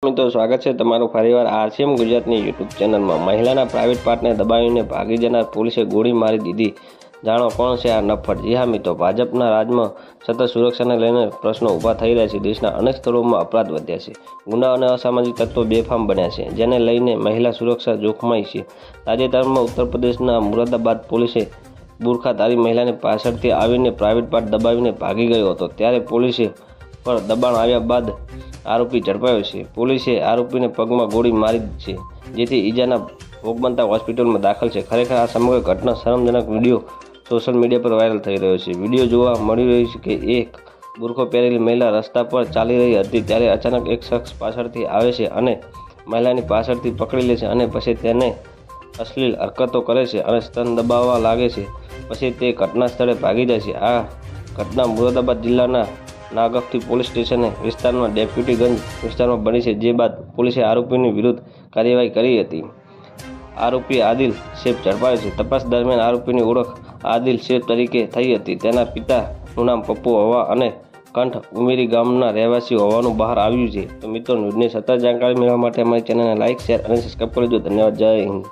મિત્રો, સ્વાગત છે તમારું ફરીવાર આરસીએમ ગુજરાતની યુટ્યુબ ચેનલમાં. મહિલાના પ્રાઇવેટ પાર્ટને દબાવીને ભાગી જનાર પોલીસે ગોળી મારી દીધી. જાણો કોણ છે આ નફટ જી હા મિત્રો, ભાજપના રાજમાં સતત સુરક્ષાને લઈને પ્રશ્નો ઊભા થઈ રહ્યા છે. દેશના અનેક સ્થળોમાં અપરાધ વધ્યા છે. ગુના અને અસામાજિક તત્વો બેફામ બન્યા છે, જેને લઈને મહિલા સુરક્ષા જોખમાઈ છે. તાજેતરમાં ઉત્તર પ્રદેશના મુરાદાબાદ પોલીસે બુરખાધારી મહિલાને પાછળથી આવીને પ્રાઇવેટ પાર્ટ દબાવીને ભાગી ગયો હતો. ત્યારે પોલીસે પર દબાણ આવ્યા બાદ આરોપી ઝડપાયો છે. પોલીસે આરોપીને પગમાં ગોળી મારી છે, જેથી ઈજાના ભોગ બનતા હોસ્પિટલમાં દાખલ છે. ખરેખર આ સમગ્ર ઘટના શરમજનક વીડિયો સોશિયલ મીડિયા પર વાયરલ થઈ રહ્યો છે. વીડિયો જોવા મળી રહ્યું છે કે એક બુરખો પહેરેલી મહિલા રસ્તા પર ચાલી રહી હતી, ત્યારે અચાનક એક શખ્સ પાછળથી આવે છે અને મહિલાની પાછળથી પકડી લે છે અને પછી તેને અશ્લીલ હરકતો કરે છે અને સ્તન દબાવવા લાગે છે. પછી તે ઘટના સ્થળે ભાગી જાય છે. આ ઘટના મુરાદાબાદ જિલ્લાના નાગફથી પોલીસ સ્ટેશને વિસ્તારમાં ડેપ્યુટીગંજ વિસ્તારમાં બની છે, જે બાદ પોલીસે આરોપીની વિરુદ્ધ કાર્યવાહી કરી હતી. આરોપી આદિલ શેખ ઝડપાયો છે. તપાસ દરમિયાન આરોપીની ઓળખ આદિલ શેખ તરીકે થઈ હતી. તેના પિતાનું નામ પપ્પુ હવા અને કંઠ ઉમેરી ગામના રહેવાસી હોવાનું બહાર આવ્યું છે. તો મિત્રો, ન્યૂઝની સતત જાણકારી મેળવવા માટે અમારી ચેનલને લાઇક શેર અને સબસ્ક્રાઈબ કરજો. ધન્યવાદ. જય હિન્દ.